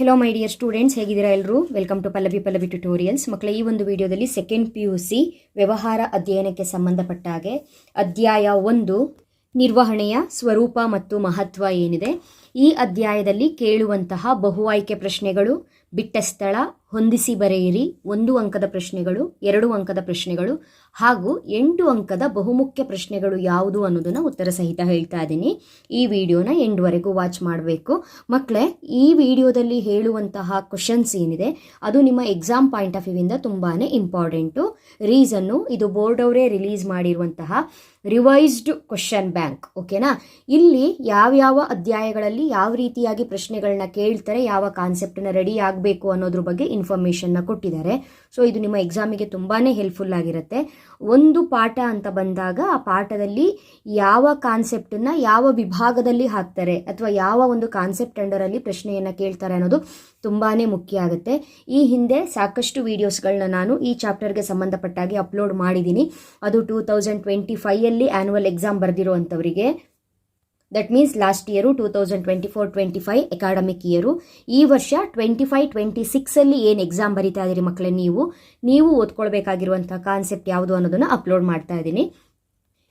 Hello my dear students ಹೇಗಿದ್ದೀರಾ ಎಲ್ಲರೂ welcome to Pallavi Pallavi tutorials ಮಕ್ಕಳ ಈ ಒಂದು ವಿಡಿಯೋದಲ್ಲಿ ಸೆಕೆಂಡ್ ಪಿ ಯು ಸಿ ವ್ಯವಹಾರ ಅಧ್ಯಯನಕ್ಕೆ ಸಂಬಂಧಪಟ್ಟ ಹಾಗೆ ಅಧ್ಯಾಯ ಒಂದು, ನಿರ್ವಹಣೆಯ ಸ್ವರೂಪ ಮತ್ತು ಮಹತ್ವ ಏನಿದೆ? ಈ ಅಧ್ಯಾಯದಲ್ಲಿ ಕೇಳುವಂತಹ ಬಹು ಆಯ್ಕೆ ಪ್ರಶ್ನೆಗಳು, ಬಿಟ್ಟ ಸ್ಥಳ ಹೊಂದಿಸಿ ಬರೆಯಿರಿ. ಒಂದು ಅಂಕದ ಪ್ರಶ್ನೆಗಳು, ಎರಡು ಅಂಕದ ಪ್ರಶ್ನೆಗಳು, ಹಾಗೂ ಎಂಟು ಅಂಕದ ಬಹುಮುಖ್ಯ ಪ್ರಶ್ನೆಗಳು ಯಾವುದು ಅನ್ನೋದನ್ನು ಉತ್ತರ ಸಹಿತ ಹೇಳ್ತಾ ಇದ್ದೀನಿ ಈ ವಿಡಿಯೋನ ಎಂಡ್ವರೆಗೂ ವಾಚ್ ಮಾಡಬೇಕು. ಮಕ್ಕಳೇ ಈ ವಿಡಿಯೋದಲ್ಲಿ ಹೇಳುವಂತಹ ಕ್ವಶನ್ಸ್ ಏನಿದೆ, ಅದು ನಿಮ್ಮ ಎಕ್ಸಾಮ್ ಪಾಯಿಂಟ್ ಆಫ್ ವ್ಯೂವಿಂದ ತುಂಬಾ ಇಂಪಾರ್ಟೆಂಟು ರೀಸನ್ನು ಇದು ಬೋರ್ಡ್ ಅವರೇ ರಿಲೀಸ್ ಮಾಡಿರುವಂತಹ ರಿವೈಸ್ಡ್ ಕ್ವಶನ್ ಬ್ಯಾಂಕ್ ಓಕೆನಾ ಇಲ್ಲಿ ಯಾವ್ಯಾವ ಅಧ್ಯಾಯಗಳಲ್ಲಿ ಯಾವ ರೀತಿಯಾಗಿ ಪ್ರಶ್ನೆಗಳನ್ನ ಕೇಳ್ತಾರೆ, ಯಾವ ಕಾನ್ಸೆಪ್ಟನ್ನ ರೆಡಿ ಆಗಬೇಕು ಅನ್ನೋದ್ರ ಬಗ್ಗೆ ಇನ್ಫಾರ್ಮೇಷನ್ನ ಕೊಟ್ಟಿದ್ದಾರೆ. ಸೊ ಇದು ನಿಮ್ಮ ಎಕ್ಸಾಮಿಗೆ ತುಂಬಾ ಹೆಲ್ಪ್ಫುಲ್ ಆಗಿರುತ್ತೆ. ಒಂದು ಪಾಠ ಅಂತ ಬಂದಾಗ ಆ ಪಾಠದಲ್ಲಿ ಯಾವ ಕಾನ್ಸೆಪ್ಟನ್ನ ಯಾವ ವಿಭಾಗದಲ್ಲಿ ಹಾಕ್ತಾರೆ ಅಥವಾ ಯಾವ ಒಂದು ಕಾನ್ಸೆಪ್ಟ್ ಅಂಡರಲ್ಲಿ ಪ್ರಶ್ನೆಯನ್ನು ಕೇಳ್ತಾರೆ ಅನ್ನೋದು ತುಂಬಾ ಮುಖ್ಯ ಆಗುತ್ತೆ. ಈ ಹಿಂದೆ ಸಾಕಷ್ಟು ವೀಡಿಯೋಸ್ಗಳನ್ನ ನಾನು ಈ ಚಾಪ್ಟರ್ಗೆ ಸಂಬಂಧಪಟ್ಟಾಗಿ ಅಪ್ಲೋಡ್ ಮಾಡಿದ್ದೀನಿ. ಅದು ಟೂ ತೌಸಂಡ್ ಟ್ವೆಂಟಿ ಫೈಯಲ್ಲಿ annual exam ಬರೆದಿರುವಂಥವರಿಗೆ. That means last year two thousand twenty four twenty five academic year ಈ ವರ್ಷ ಟ್ವೆಂಟಿ ಫೈವ್ ಟ್ವೆಂಟಿ ಸಿಕ್ಸಲ್ಲಿ ಏನು ಎಕ್ಸಾಮ್ ಬರಿತಾ ಇದ್ದೀರಿ ಮಕ್ಕಳೇ ನೀವು? ನೀವು ಓದ್ಕೊಳ್ಬೇಕಾಗಿರುವಂಥ ಕಾನ್ಸೆಪ್ಟ್ ಯಾವುದು ಅನ್ನೋದನ್ನು ಅಪ್ಲೋಡ್ ಮಾಡ್ತಾ ಇದ್ದೀನಿ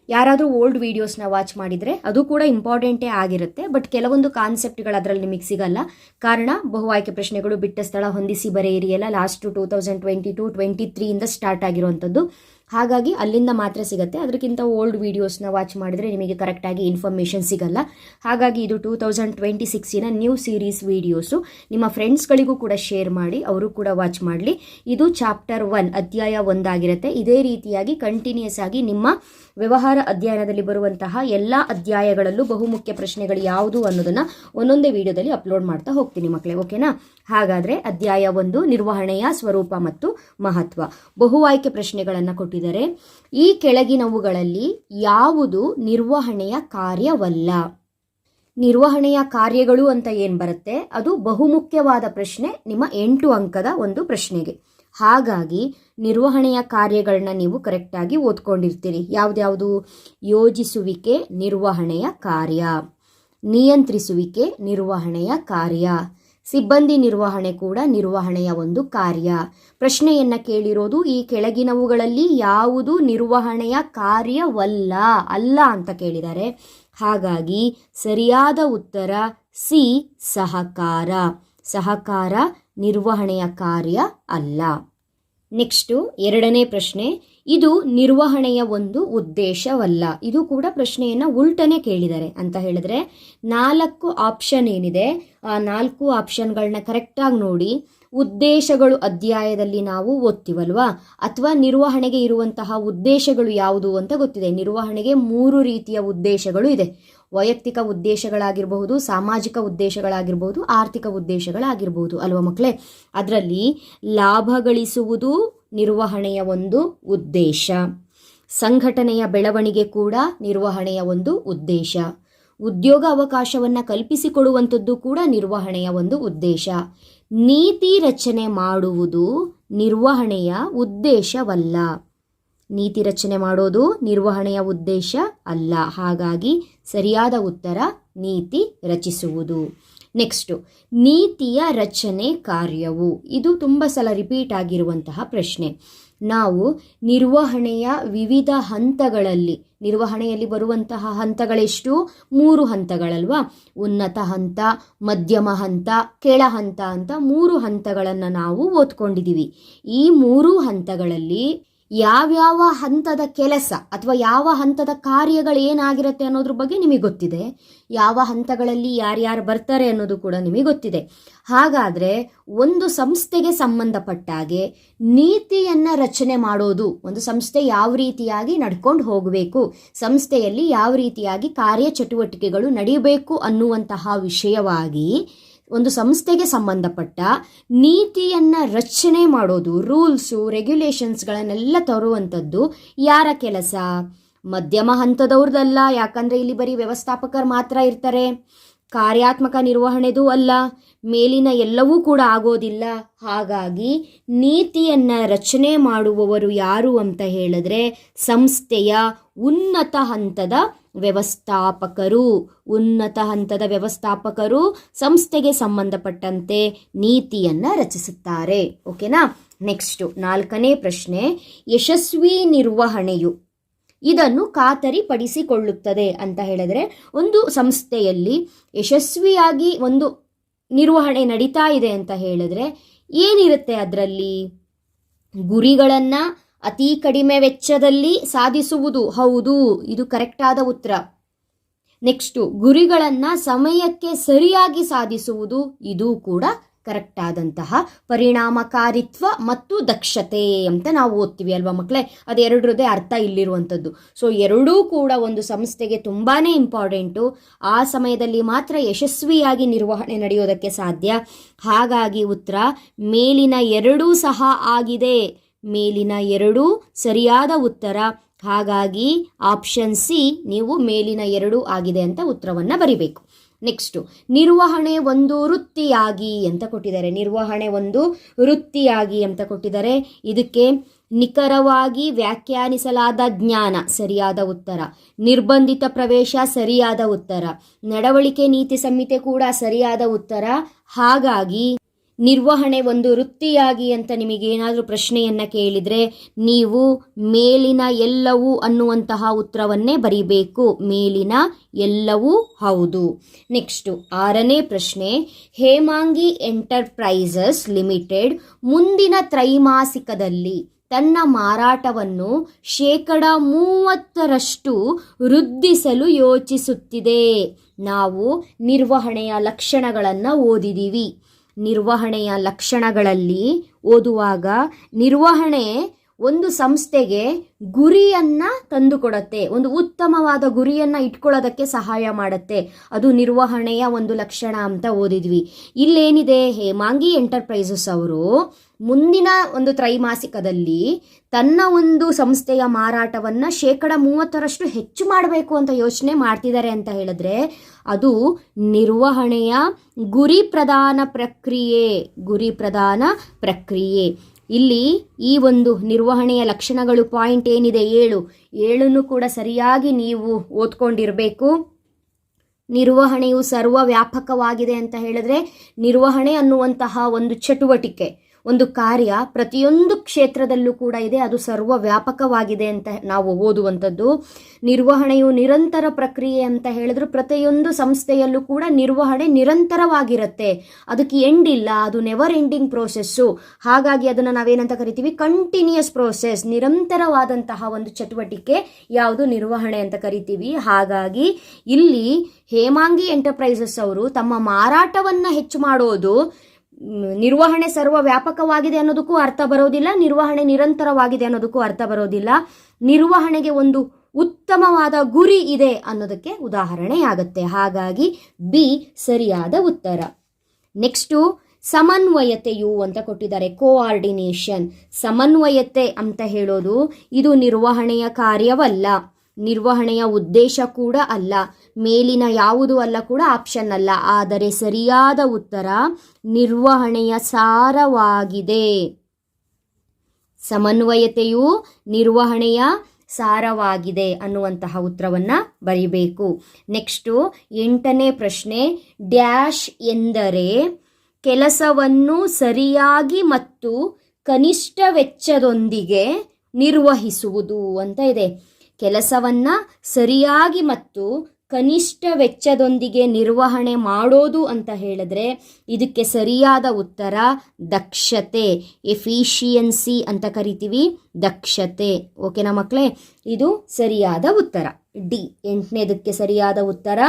ಯಾರಾದರೂ ಓಲ್ಡ್ ವೀಡಿಯೋಸ್ನ ವಾಚ್ ಮಾಡಿದರೆ ಅದು ಕೂಡ ಇಂಪಾರ್ಟೆಂಟೇ ಆಗಿರುತ್ತೆ ಬಟ್ ಕೆಲವೊಂದು ಕಾನ್ಸೆಪ್ಟ್ಗಳು ಅದರಲ್ಲಿ ನಿಮಗೆ ಸಿಗಲ್ಲ. ಕಾರಣ ಬಹು ಆಯ್ಕೆ ಪ್ರಶ್ನೆಗಳು ಬಿಟ್ಟ ಸ್ಥಳ ಹೊಂದಿಸಿ ಬರೆಯಿರಿ ಎಲ್ಲ. Last two thousand twenty two twenty ತ್ರೀಯಿಂದ start ಆಗಿರುವಂಥದ್ದು. ಹಾಗಾಗಿ ಅಲ್ಲಿಂದ ಮಾತ್ರ ಸಿಗುತ್ತೆ. ಅದಕ್ಕಿಂತ ಓಲ್ಡ್ ವೀಡಿಯೋಸ್ನ ವಾಚ್ ಮಾಡಿದರೆ ನಿಮಗೆ ಕರೆಕ್ಟಾಗಿ ಇನ್ಫಾರ್ಮೇಷನ್ ಸಿಗಲ್ಲ. ಹಾಗಾಗಿ ಇದು ಟೂ ತೌಸಂಡ್ ಟ್ವೆಂಟಿ ಸಿಕ್ಸಿನ ನ್ಯೂ ಸೀರೀಸ್ ವೀಡಿಯೋಸು ನಿಮ್ಮ ಫ್ರೆಂಡ್ಸ್ಗಳಿಗೂ ಕೂಡ ಶೇರ್ ಮಾಡಿ, ಅವರು ಕೂಡ ವಾಚ್ ಮಾಡಲಿ. ಇದು ಚಾಪ್ಟರ್ ಒನ್ ಅಧ್ಯಾಯ ಒಂದಾಗಿರುತ್ತೆ. ಇದೇ ರೀತಿಯಾಗಿ ಕಂಟಿನ್ಯೂಸ್ ಆಗಿ ನಿಮ್ಮ ವ್ಯವಹಾರ ಅಧ್ಯಯನದಲ್ಲಿ ಬರುವಂತಹ ಎಲ್ಲ ಅಧ್ಯಾಯಗಳಲ್ಲೂ ಬಹುಮುಖ್ಯ ಪ್ರಶ್ನೆಗಳು ಯಾವುದು ಅನ್ನೋದನ್ನು ಒಂದೊಂದೇ ವಿಡಿಯೋದಲ್ಲಿ ಅಪ್ಲೋಡ್ ಮಾಡ್ತಾ ಹೋಗ್ತೀನಿ ಮಕ್ಕಳೇ ಓಕೆನಾ ಹಾಗಾದರೆ ಅಧ್ಯಾಯ ಒಂದು, ನಿರ್ವಹಣೆಯ ಸ್ವರೂಪ ಮತ್ತು ಮಹತ್ವ. ಬಹು ಆಯ್ಕೆ ಪ್ರಶ್ನೆಗಳನ್ನು ಕೊಟ್ಟಿದ್ದಾರೆ. ಈ ಕೆಳಗಿನವುಗಳಲ್ಲಿ ಯಾವುದು ನಿರ್ವಹಣೆಯ ಕಾರ್ಯವಲ್ಲ? ನಿರ್ವಹಣೆಯ ಕಾರ್ಯಗಳು ಅಂತ ಏನು ಬರುತ್ತೆ? ಅದು ಬಹುಮುಖ್ಯವಾದ ಪ್ರಶ್ನೆ, ನಿಮ್ಮ ಎಂಟು ಅಂಕದ ಒಂದು ಪ್ರಶ್ನೆಗೆ. ಹಾಗಾಗಿ ನಿರ್ವಹಣೆಯ ಕಾರ್ಯಗಳನ್ನ ನೀವು ಕರೆಕ್ಟಾಗಿ ಓದ್ಕೊಂಡಿರ್ತೀರಿ. ಯಾವ್ದ್ಯಾವುದು? ಯೋಜಿಸುವಿಕೆ ನಿರ್ವಹಣೆಯ ಕಾರ್ಯ, ನಿಯಂತ್ರಿಸುವಿಕೆ ನಿರ್ವಹಣೆಯ ಕಾರ್ಯ. ಸಿಬ್ಬಂದಿ ನಿರ್ವಹಣೆ ಕೂಡ ನಿರ್ವಹಣೆಯ ಒಂದು ಕಾರ್ಯ. ಪ್ರಶ್ನೆಯನ್ನ ಕೇಳಿರೋದು ಈ ಕೆಳಗಿನವುಗಳಲ್ಲಿ ಯಾವುದು ನಿರ್ವಹಣೆಯ ಕಾರ್ಯವಲ್ಲ, ಅಲ್ಲ ಅಂತ ಕೇಳಿದ್ದಾರೆ. ಹಾಗಾಗಿ ಸರಿಯಾದ ಉತ್ತರ ಸಿ, ಸಹಕಾರ. ಸಹಕಾರ ನಿರ್ವಹಣೆಯ ಕಾರ್ಯ ಅಲ್ಲ. ನೆಕ್ಸ್ಟು ಎರಡನೇ ಪ್ರಶ್ನೆ ಇದು ನಿರ್ವಹಣೆಯ ಒಂದು ಉದ್ದೇಶವಲ್ಲ. ಇದು ಕೂಡ ಪ್ರಶ್ನೆಯನ್ನು ಉಲ್ಟನೆ ಕೇಳಿದ್ದಾರೆ ಅಂತ ಹೇಳಿದ್ರೆ, ನಾಲ್ಕು ಆಪ್ಷನ್ ಏನಿದೆ, ಆ ನಾಲ್ಕು ಆಪ್ಷನ್ಗಳನ್ನ ಕರೆಕ್ಟಾಗಿ ನೋಡಿ, ಉದ್ದೇಶಗಳು ಅಧ್ಯಾಯದಲ್ಲಿ ನಾವು ಓದ್ತೀವಲ್ವಾ? ಅಥವಾ ನಿರ್ವಹಣೆಗೆ ಇರುವಂತಹ ಉದ್ದೇಶಗಳು ಯಾವುದು ಅಂತ ಗೊತ್ತಿದೆ. ನಿರ್ವಹಣೆಗೆ ಮೂರು ರೀತಿಯ ಉದ್ದೇಶಗಳು ಇದೆ. ವೈಯಕ್ತಿಕ ಉದ್ದೇಶಗಳಾಗಿರಬಹುದು, ಸಾಮಾಜಿಕ ಉದ್ದೇಶಗಳಾಗಿರ್ಬಹುದು, ಆರ್ಥಿಕ ಉದ್ದೇಶಗಳಾಗಿರ್ಬಹುದು. ಅಲ್ವಾ ಮಕ್ಕಳೇ? ಅದರಲ್ಲಿ ಲಾಭ ಗಳಿಸುವುದು ನಿರ್ವಹಣೆಯ ಒಂದು ಉದ್ದೇಶ. ಸಂಘಟನೆಯ ಬೆಳವಣಿಗೆ ಕೂಡ ನಿರ್ವಹಣೆಯ ಒಂದು ಉದ್ದೇಶ. ಉದ್ಯೋಗ ಅವಕಾಶವನ್ನು ಕಲ್ಪಿಸಿಕೊಡುವಂಥದ್ದು ಕೂಡ ನಿರ್ವಹಣೆಯ ಒಂದು ಉದ್ದೇಶ. ನೀತಿ ರಚನೆ ಮಾಡುವುದು ನಿರ್ವಹಣೆಯ ಉದ್ದೇಶವಲ್ಲ. ನೀತಿ ರಚನೆ ಮಾಡೋದು ನಿರ್ವಹಣೆಯ ಉದ್ದೇಶ ಅಲ್ಲ. ಹಾಗಾಗಿ ಸರಿಯಾದ ಉತ್ತರ ನೀತಿ ರಚಿಸುವುದು. ನೆಕ್ಸ್ಟು ನೀತಿಯ ರಚನೆ ಕಾರ್ಯವು. ಇದು ತುಂಬ ಸಲ ರಿಪೀಟ್ ಆಗಿರುವಂತಹ ಪ್ರಶ್ನೆ. ನಾವು ನಿರ್ವಹಣೆಯ ವಿವಿಧ ಹಂತಗಳಲ್ಲಿ, ನಿರ್ವಹಣೆಯಲ್ಲಿ ಬರುವಂತಹ ಹಂತಗಳೆಷ್ಟು? ಮೂರು ಹಂತಗಳಲ್ವಾ? ಉನ್ನತ ಹಂತ, ಮಧ್ಯಮ ಹಂತ, ಕೆಳ ಹಂತ ಅಂತ ಮೂರು ಹಂತಗಳನ್ನು ನಾವು ಓದ್ಕೊಂಡಿದ್ದೀವಿ. ಈ ಮೂರು ಹಂತಗಳಲ್ಲಿ ಯಾವ್ಯಾವ ಹಂತದ ಕೆಲಸ ಅಥವಾ ಯಾವ ಹಂತದ ಕಾರ್ಯಗಳು ಏನಾಗಿರುತ್ತೆ ಅನ್ನೋದ್ರ ಬಗ್ಗೆ ನಿಮಗೆ ಗೊತ್ತಿದೆ. ಯಾವ ಹಂತಗಳಲ್ಲಿ ಯಾರ್ಯಾರು ಬರ್ತಾರೆ ಅನ್ನೋದು ಕೂಡ ನಿಮಗೆ ಗೊತ್ತಿದೆ. ಹಾಗಾದರೆ ಒಂದು ಸಂಸ್ಥೆಗೆ ಸಂಬಂಧಪಟ್ಟಾಗೆ ನೀತಿಯನ್ನು ರಚನೆ ಮಾಡೋದು ಒಂದು ಸಂಸ್ಥೆ ಯಾವ ರೀತಿಯಾಗಿ ನಡ್ಕೊಂಡು ಹೋಗಬೇಕು, ಸಂಸ್ಥೆಯಲ್ಲಿ ಯಾವ ರೀತಿಯಾಗಿ ಕಾರ್ಯಚಟುವಟಿಕೆಗಳು ನಡೆಯಬೇಕು ಅನ್ನುವಂತಹ ವಿಷಯವಾಗಿ ಒಂದು ಸಂಸ್ಥೆಗೆ ಸಂಬಂಧಪಟ್ಟ ನೀತಿಯನ್ನು ರಚನೆ ಮಾಡೋದು, ರೂಲ್ಸು, ರೆಗ್ಯುಲೇಷನ್ಸ್ಗಳನ್ನೆಲ್ಲ ತರುವಂಥದ್ದು ಯಾರ ಕೆಲಸ? ಮಧ್ಯಮ ಹಂತದವ್ರದ್ದಲ್ಲ ಯಾಕಂದರೆ ಇಲ್ಲಿ ಬರೀ ವ್ಯವಸ್ಥಾಪಕರು ಮಾತ್ರ ಇರ್ತಾರೆ. ಕಾರ್ಯಾತ್ಮಕ ನಿರ್ವಹಣೆದೂ ಅಲ್ಲ. ಮೇಲಿನ ಎಲ್ಲವೂ ಕೂಡ ಆಗೋದಿಲ್ಲ. ಹಾಗಾಗಿ ನೀತಿಯನ್ನು ರಚನೆ ಮಾಡುವವರು ಯಾರು ಅಂತ ಹೇಳಿದ್ರೆ ಸಂಸ್ಥೆಯ ಉನ್ನತ ಹಂತದ ವ್ಯವಸ್ಥಾಪಕರು. ಉನ್ನತ ಹಂತದ ವ್ಯವಸ್ಥಾಪಕರು ಸಂಸ್ಥೆಗೆ ಸಂಬಂಧಪಟ್ಟಂತೆ ನೀತಿಯನ್ನ ರಚಿಸುತ್ತಾರೆ. ಓಕೆನಾ? ನೆಕ್ಸ್ಟ್, ನಾಲ್ಕನೇ ಪ್ರಶ್ನೆ, ಯಶಸ್ವಿ ನಿರ್ವಹಣೆಯು ಇದನ್ನು ಖಾತರಿಪಡಿಸಿಕೊಳ್ಳುತ್ತದೆ ಅಂತ ಹೇಳಿದ್ರೆ ಒಂದು ಸಂಸ್ಥೆಯಲ್ಲಿ ಯಶಸ್ವಿಯಾಗಿ ಒಂದು ನಿರ್ವಹಣೆ ನಡೀತಾ ಇದೆ ಅಂತ ಹೇಳಿದ್ರೆ ಏನಿರುತ್ತೆ ಅದರಲ್ಲಿ? ಗುರಿಗಳನ್ನು ಅತಿ ಕಡಿಮೆ ವೆಚ್ಚದಲ್ಲಿ ಸಾಧಿಸುವುದು. ಹೌದು, ಇದು ಕರೆಕ್ಟಾದ ಉತ್ತರ. ನೆಕ್ಸ್ಟು ಗುರಿಗಳನ್ನು ಸಮಯಕ್ಕೆ ಸರಿಯಾಗಿ ಸಾಧಿಸುವುದು, ಇದು ಕೂಡ ಕರೆಕ್ಟ್ ಆದಂತಹ ಪರಿಣಾಮಕಾರಿತ್ವ ಮತ್ತು ದಕ್ಷತೆ ಅಂತ ನಾವು ಓದ್ತೀವಿ ಅಲ್ವಾ ಮಕ್ಕಳೇ ಅದೆರಡರದೇ ಅರ್ಥ ಇಲ್ಲಿರುವಂಥದ್ದು. ಸೊ ಎರಡೂ ಕೂಡ ಒಂದು ಸಂಸ್ಥೆಗೆ ತುಂಬಾ ಇಂಪಾರ್ಟೆಂಟು ಆ ಸಮಯದಲ್ಲಿ ಮಾತ್ರ ಯಶಸ್ವಿಯಾಗಿ ನಿರ್ವಹಣೆ ನಡೆಯೋದಕ್ಕೆ ಸಾಧ್ಯ. ಹಾಗಾಗಿ ಉತ್ತರ ಮೇಲಿನ ಎರಡೂ ಸಹ ಆಗಿದೆ. ಮೇಲಿನ ಎರಡೂ ಸರಿಯಾದ ಉತ್ತರ. ಹಾಗಾಗಿ ಆಪ್ಷನ್ ಸಿ ನೀವು ಮೇಲಿನ ಎರಡೂ ಆಗಿದೆ ಅಂತ ಉತ್ತರವನ್ನು ಬರಿಬೇಕು. ನೆಕ್ಸ್ಟು ನಿರ್ವಹಣೆ ಒಂದು ವೃತ್ತಿಯಾಗಿ ಅಂತ ಕೊಟ್ಟಿದ್ದಾರೆ. ನಿರ್ವಹಣೆ ಒಂದು ವೃತ್ತಿಯಾಗಿ ಅಂತ ಕೊಟ್ಟಿದ್ದಾರೆ. ಇದಕ್ಕೆ ನಿಖರವಾಗಿ ವ್ಯಾಖ್ಯಾನಿಸಲಾದ ಜ್ಞಾನ ಸರಿಯಾದ ಉತ್ತರ. ನಿರ್ಬಂಧಿತ ಪ್ರವೇಶ ಸರಿಯಾದ ಉತ್ತರ. ನಡವಳಿಕೆ ನೀತಿ ಸಂಹಿತೆ ಕೂಡ ಸರಿಯಾದ ಉತ್ತರ. ಹಾಗಾಗಿ ನಿರ್ವಹಣೆ ಒಂದು ವೃತ್ತಿಯಾಗಿ ಅಂತ ನಿಮಗೇನಾದರೂ ಪ್ರಶ್ನೆಯನ್ನು ಕೇಳಿದರೆ ನೀವು ಮೇಲಿನ ಎಲ್ಲವೂ ಅನ್ನುವಂತಹ ಉತ್ತರವನ್ನೇ ಬರೀಬೇಕು. ಮೇಲಿನ ಎಲ್ಲವೂ ಹೌದು. ನೆಕ್ಸ್ಟು ಆರನೇ ಪ್ರಶ್ನೆ, ಹೇಮಾಂಗಿ ಎಂಟರ್ಪ್ರೈಸಸ್ ಲಿಮಿಟೆಡ್ ಮುಂದಿನ ತ್ರೈಮಾಸಿಕದಲ್ಲಿ ತನ್ನ ಮಾರಾಟವನ್ನು ಶೇಕಡ ಮೂವತ್ತರಷ್ಟು ವೃದ್ಧಿಸಲು ಯೋಚಿಸುತ್ತಿದೆ. ನಾವು ನಿರ್ವಹಣೆಯ ಲಕ್ಷಣಗಳನ್ನು ಓದಿದ್ದೀವಿ ನಿರ್ವಹಣೆಯ ಲಕ್ಷಣಗಳಲ್ಲಿ ಓದುವಾಗ ನಿರ್ವಹಣೆ ಒಂದು ಸಂಸ್ಥೆಗೆ ಗುರಿಯನ್ನ ತಂದುಕೊಡತ್ತೆ. ಒಂದು ಉತ್ತಮವಾದ ಗುರಿಯನ್ನ ಇಟ್ಕೊಳ್ಳೋದಕ್ಕೆ ಸಹಾಯ ಮಾಡುತ್ತೆ. ಅದು ನಿರ್ವಹಣೆಯ ಒಂದು ಲಕ್ಷಣ ಅಂತ ಓದಿದ್ವಿ. ಇಲ್ಲೇನಿದೆ ಹೇಮಾಂಗಿ ಎಂಟರ್ಪ್ರೈಸಸ್ ಅವರು ಮುಂದಿನ ಒಂದು ತ್ರೈಮಾಸಿಕದಲ್ಲಿ ತನ್ನ ಒಂದು ಸಂಸ್ಥೆಯ ಮಾರಾಟವನ್ನು ಶೇಕಡ ಮೂವತ್ತರಷ್ಟು ಹೆಚ್ಚು ಮಾಡಬೇಕು ಅಂತ ಯೋಚನೆ ಮಾಡ್ತಿದ್ದಾರೆ ಅಂತ ಹೇಳಿದ್ರೆ ಅದು ನಿರ್ವಹಣೆಯ ಗುರಿ ಪ್ರಧಾನ ಪ್ರಕ್ರಿಯೆ, ಗುರಿ ಪ್ರಧಾನ ಪ್ರಕ್ರಿಯೆ. ಇಲ್ಲಿ ಈ ಒಂದು ನಿರ್ವಹಣೆಯ ಲಕ್ಷಣಗಳು ಪಾಯಿಂಟ್ ಏನಿದೆ ಏಳು. ಏಳನ್ನು ಕೂಡ ಸರಿಯಾಗಿ ನೀವು ಓದ್ಕೊಂಡಿರಬೇಕು. ನಿರ್ವಹಣೆಯು ಸರ್ವ ವ್ಯಾಪಕವಾಗಿದೆ ಅಂತ ಹೇಳಿದ್ರೆ ನಿರ್ವಹಣೆ ಅನ್ನುವಂತಹ ಒಂದು ಚಟುವಟಿಕೆ. ಒಂದು ಕಾರ್ಯ ಪ್ರತಿಯೊಂದು ಕ್ಷೇತ್ರದಲ್ಲೂ ಕೂಡ ಇದೆ. ಅದು ಸರ್ವ ವ್ಯಾಪಕವಾಗಿದೆ ಅಂತ ನಾವು ಓದುವಂಥದ್ದು. ನಿರ್ವಹಣೆಯು ನಿರಂತರ ಪ್ರಕ್ರಿಯೆ ಅಂತ ಹೇಳಿದ್ರು ಪ್ರತಿಯೊಂದು ಸಂಸ್ಥೆಯಲ್ಲೂ ಕೂಡ ನಿರ್ವಹಣೆ ನಿರಂತರವಾಗಿರುತ್ತೆ. ಅದಕ್ಕೆ ಎಂಡ್ ಇಲ್ಲ. ಅದು ನೆವರ್ ಎಂಡಿಂಗ್ ಪ್ರೋಸೆಸ್ಸು ಹಾಗಾಗಿ ಅದನ್ನು ನಾವೇನಂತ ಕರಿತೀವಿ? ಕಂಟಿನ್ಯೂಸ್ ಪ್ರೋಸೆಸ್ ನಿರಂತರವಾದಂತಹ ಒಂದು ಚಟುವಟಿಕೆ ಯಾವುದು? ನಿರ್ವಹಣೆ ಅಂತ ಕರಿತೀವಿ. ಹಾಗಾಗಿ ಇಲ್ಲಿ ಹೇಮಾಂಗಿ ಎಂಟರ್ಪ್ರೈಸಸ್ ಅವರು ತಮ್ಮ ಮಾರಾಟವನ್ನು ಹೆಚ್ಚು ಮಾಡೋದು ನಿರ್ವಹಣೆ ಸರ್ವ ವ್ಯಾಪಕವಾಗಿದೆ ಅನ್ನೋದಕ್ಕೂ ಅರ್ಥ ಬರೋದಿಲ್ಲ, ನಿರ್ವಹಣೆ ನಿರಂತರವಾಗಿದೆ ಅನ್ನೋದಕ್ಕೂ ಅರ್ಥ ಬರೋದಿಲ್ಲ. ನಿರ್ವಹಣೆಗೆ ಒಂದು ಉತ್ತಮವಾದ ಗುರಿ ಇದೆ ಅನ್ನೋದಕ್ಕೆ ಉದಾಹರಣೆಯಾಗುತ್ತೆ. ಹಾಗಾಗಿ ಬಿ, ಸರಿಯಾದ ಉತ್ತರ. ನೆಕ್ಸ್ಟು, ಸಮನ್ವಯತೆಯು ಅಂತ ಕೊಟ್ಟಿದ್ದಾರೆ. ಕೋಆರ್ಡಿನೇಷನ್. ಸಮನ್ವಯತೆ ಅಂತ ಹೇಳೋದು ಇದು ನಿರ್ವಹಣೆಯ ಕಾರ್ಯವಲ್ಲ, ನಿರ್ವಹಣೆಯ ಉದ್ದೇಶ ಕೂಡ ಅಲ್ಲ. ಮೇಲಿನ ಯಾವುದು ಅಲ್ಲ ಕೂಡ ಆಪ್ಷನ್ ಅಲ್ಲ. ಆದರೆ ಸರಿಯಾದ ಉತ್ತರ ನಿರ್ವಹಣೆಯ ಸಾರವಾಗಿದೆ. ಸಮನ್ವಯತೆಯು ನಿರ್ವಹಣೆಯ ಸಾರವಾಗಿದೆ ಅನ್ನುವಂತಹ ಉತ್ತರವನ್ನು ಬರೀಬೇಕು. ನೆಕ್ಸ್ಟು ಎಂಟನೇ ಪ್ರಶ್ನೆ, ಡ್ಯಾಶ್ ಎಂದರೆ ಕೆಲಸವನ್ನು ಸರಿಯಾಗಿ ಮತ್ತು ಕನಿಷ್ಠ ವೆಚ್ಚದೊಂದಿಗೆ ನಿರ್ವಹಿಸುವುದು ಅಂತ ಇದೆ. ಕೆಲಸವನ್ನು ಸರಿಯಾಗಿ ಮತ್ತು ಕನಿಷ್ಠ ವೆಚ್ಚದೊಂದಿಗೆ ನಿರ್ವಹಣೆ ಮಾಡೋದು ಅಂತ ಹೇಳಿದ್ರೆ ಇದಕ್ಕೆ ಸರಿಯಾದ ಉತ್ತರ ದಕ್ಷತೆ, ಎಫಿಷಿಯನ್ಸಿ ಅಂತ ಕರಿತೀವಿ, ದಕ್ಷತೆ. ಓಕೆನಾ ಮಕ್ಕಳೇ ಇದು ಸರಿಯಾದ ಉತ್ತರ. ಡಿ ಎಂಟನೇದಕ್ಕೆ ಸರಿಯಾದ ಉತ್ತರ?